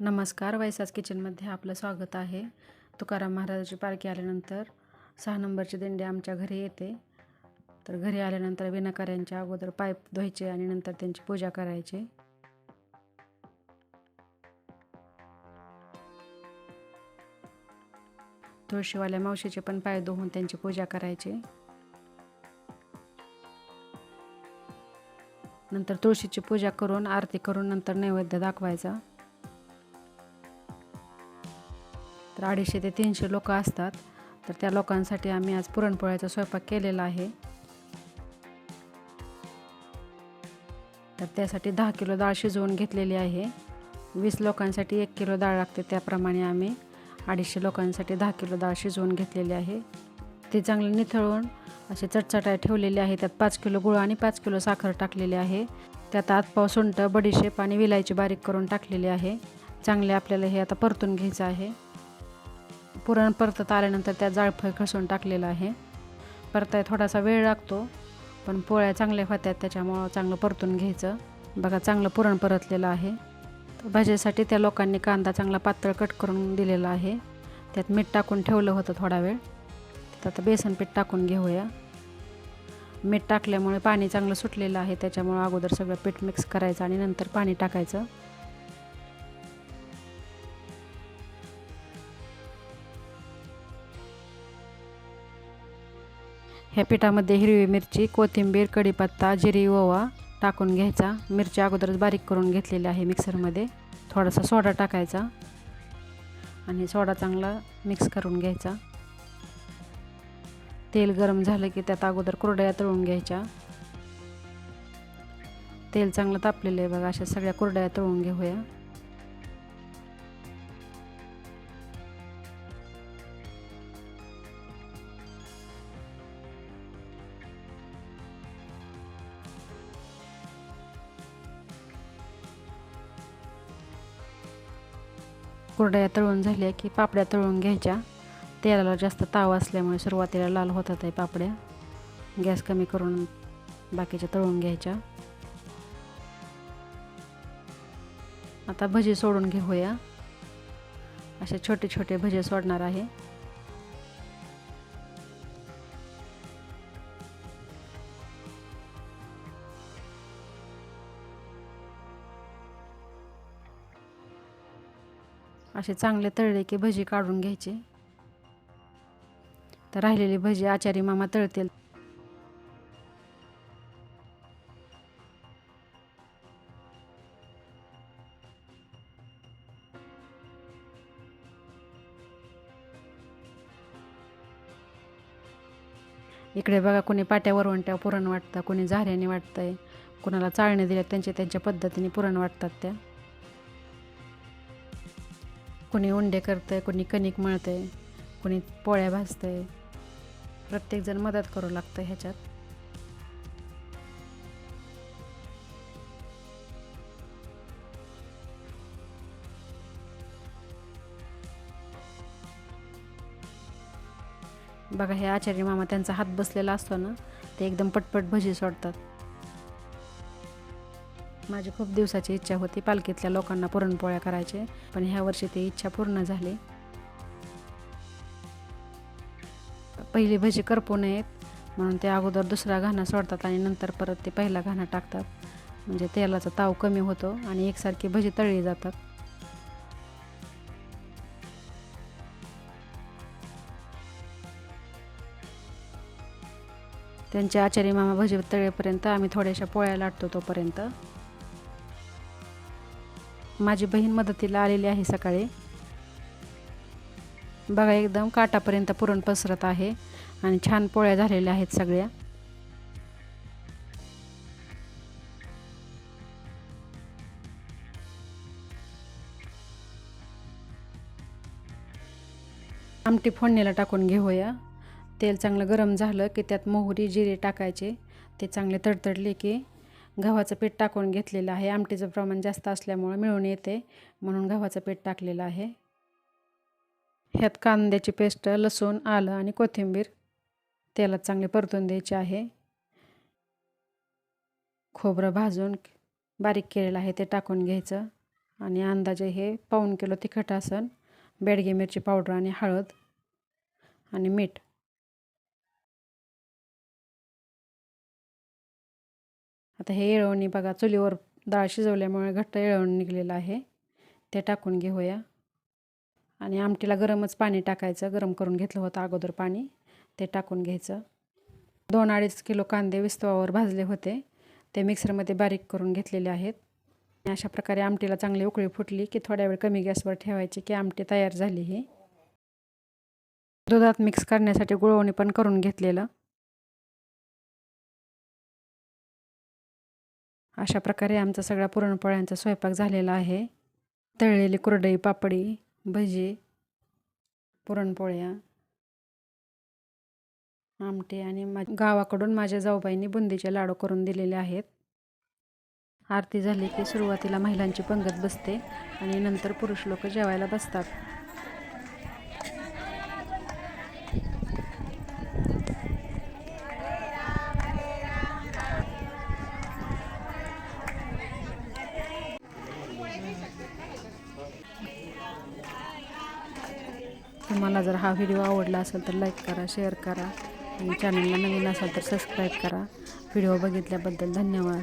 नमस्कार वैसाज किचनमध्ये आपलं स्वागत आहे. तुकाराम महाराजाची पालखी आल्यानंतर सहा नंबरची दिंडी आमच्या घरी येते. तर घरी आल्यानंतर विनाकार्यांच्या अगोदर पाईप धुवायचे आणि नंतर त्यांची पूजा करायची. तुळशीवाल्या मावशीचे पण पाय धुवून त्यांची पूजा करायची. नंतर तुळशीची पूजा करून आरती करून नंतर नैवेद्य दाखवायचा. तर अडीचशे ते तीनशे लोक असतात. तर त्या लोकांसाठी आम्ही आज पुरणपोळ्याचा स्वयंपाक केलेला आहे. तर त्यासाठी दहा किलो डाळ शिजवून घेतलेली आहे. वीस लोकांसाठी एक किलो डाळ लागते. त्याप्रमाणे आम्ही अडीचशे लोकांसाठी दहा किलो डाळ शिजवून घेतलेली आहे. ती चांगली निथळून असे चटचटाय ठेवलेले आहे. त्यात पाच किलो गुळ आणि पाच किलो साखर टाकलेली आहे. त्यात आतपाव सुंट बडीशेप आणि विलायची बारीक करून टाकलेली आहे. चांगले आपल्याला हे आता परतून घ्यायचं आहे. पुरण परतत आल्यानंतर त्यात जाळफळ खसून टाकलेलं आहे. परताय थोडासा वेळ लागतो पण पोळ्या चांगल्या होत्यात त्याच्यामुळं चांगलं परतून घ्यायचं. बघा चांगलं पुरण परतलेलं आहे. भजेसाठी भाजीसाठी त्या लोकांनी कांदा चांगला पातळ कट करून दिलेला आहे. त्यात मीठ टाकून ठेवलं होतं थोडा वेळ. तर आता बेसन पीठ टाकून घेऊया. मीठ टाकल्यामुळे पाणी चांगलं सुटलेलं आहे त्याच्यामुळं अगोदर सगळं पीठ मिक्स करायचं आणि नंतर पाणी टाकायचं. ह्या पिठामध्ये हिरवी मिरची कोथिंबीर कढीपत्ता जिरी ओवा टाकून घ्यायचा. मिरची अगोदरच बारीक करून घेतलेली आहे मिक्सरमध्ये. थोडासा सोडा टाकायचा आणि सोडा चांगला मिक्स करून घ्यायचा. तेल गरम झालं की त्यात अगोदर कुरड्या तळून घ्यायच्या. तेल चांगलं तापलेलं आहे बघा अशा सगळ्या कुरड्या तळून घेऊया. कुरड्या तळून झाल्या की पापड्या तळून घ्यायच्या. तेलाला जास्त ताव असल्यामुळे सुरुवातीला लाल होतात आहे पापड्या. गॅस कमी करून बाकीच्या तळून घ्यायच्या. आता भजी सोडून घेऊया. असे छोटे छोटे भजे सोडणार आहे. असे चांगले तळले की भजी काढून घ्यायचे. तर राहिलेली भजी आचारी मामा तळतील. इकडे बघा कोणी पाट्यावर वरवंट्या पुरण वाटतं कोणी झाऱ्याने वाटतंय. कोणाला चाळणी दिल्या त्यांच्या त्यांच्या पद्धतीने पुरण वाटतात त्या. कोणी उंडे करतंय कोणी कणिक मळतंय कोणी पोळ्या भाजतंय. प्रत्येकजण मदत करू लागतं ह्याच्यात. बघा हे आचार्य मामा त्यांचा हात बसलेला असतो ना ते एकदम पटपट भजी सोडतात. माझी खूप दिवसाची इच्छा होती पालखीतल्या लोकांना पुरणपोळ्या करायचे पण ह्या वर्षी ती इच्छा पूर्ण झाली. पहिली भजी करपू नयेत म्हणून ते अगोदर दुसरा घाणा सोडतात आणि नंतर परत ते पहिला घाणा टाकतात. म्हणजे तेलाचा ताव कमी होतो आणि एकसारखी भजी तळली जातात. त्यांचे आचारी मामा भजी तळेपर्यंत आम्ही थोड्याशा पोळ्या लाटतो तोपर्यंत. माझी बहीण मदतीला आलेली आहे सकाळी. बघा एकदम काटापर्यंत पुरण पसरत आहे आणि छान पोळ्या झालेल्या आहेत सगळ्या. आमटी फोडणीला टाकून घेऊया. तेल चांगलं गरम झालं की त्यात मोहरी जिरे टाकायचे. ते चांगले तडतडले की गव्हाचं पीठ टाकून घेतलेलं आहे. आमटीचं प्रमाण जास्त असल्यामुळं मिळून येते. म्हणून गव्हाचं पीठ टाकलेलं आहे. ह्यात कांद्याची पेस्ट लसूण आलं आणि कोथिंबीर तेलात चांगले परतून द्यायचे आहे. खोबरं भाजून बारीक केलेलं आहे ते टाकून घ्यायचं. आणि अंदाजे हे पाऊण किलो तिखट आसन बेडगे मिरची पावडर आणि हळद आणि मीठ. आता हे येळवणी बघा चुलीवर डाळ शिजवल्यामुळे घट्ट येळवण निघलेलं आहे. ते टाकून घेऊया. आणि आमटीला गरमच पाणी टाकायचं गरम करून घेतलं होतं अगोदर पाणी. ते टाकून घ्यायचं. दोन अडीच किलो कांदे विस्तवावर भाजले होते. ते मिक्सरमध्ये बारीक करून घेतलेले आहेत. अशा प्रकारे आमटीला चांगली उकळी फुटली की थोड्या वेळ कमी गॅसवर ठेवायची की आमटी तयार झाली ही. दुधात मिक्स करण्यासाठी गुळवणी पण करून घेतलेलं. अशा प्रकारे आमचा सगळा पुरणपोळ्यांचा स्वयंपाक झालेला आहे. तळलेली कुरडई पापडी भजी पुरणपोळ्या आमटे आणि मा गावाकडून माझ्या जाऊबाईंनी बुंदीचे लाडू करून दिलेले आहेत. आरती झाली की सुरुवातीला महिलांची पंगत बसते आणि नंतर पुरुष लोक जेवायला बसतात. तुम्हाला जर हा व्हिडिओ आवडला असेल तर लाईक करा शेअर करा. आणि चॅनलला नवीन असाल तर सबस्क्राईब करा. व्हिडिओ बघितल्याबद्दल धन्यवाद.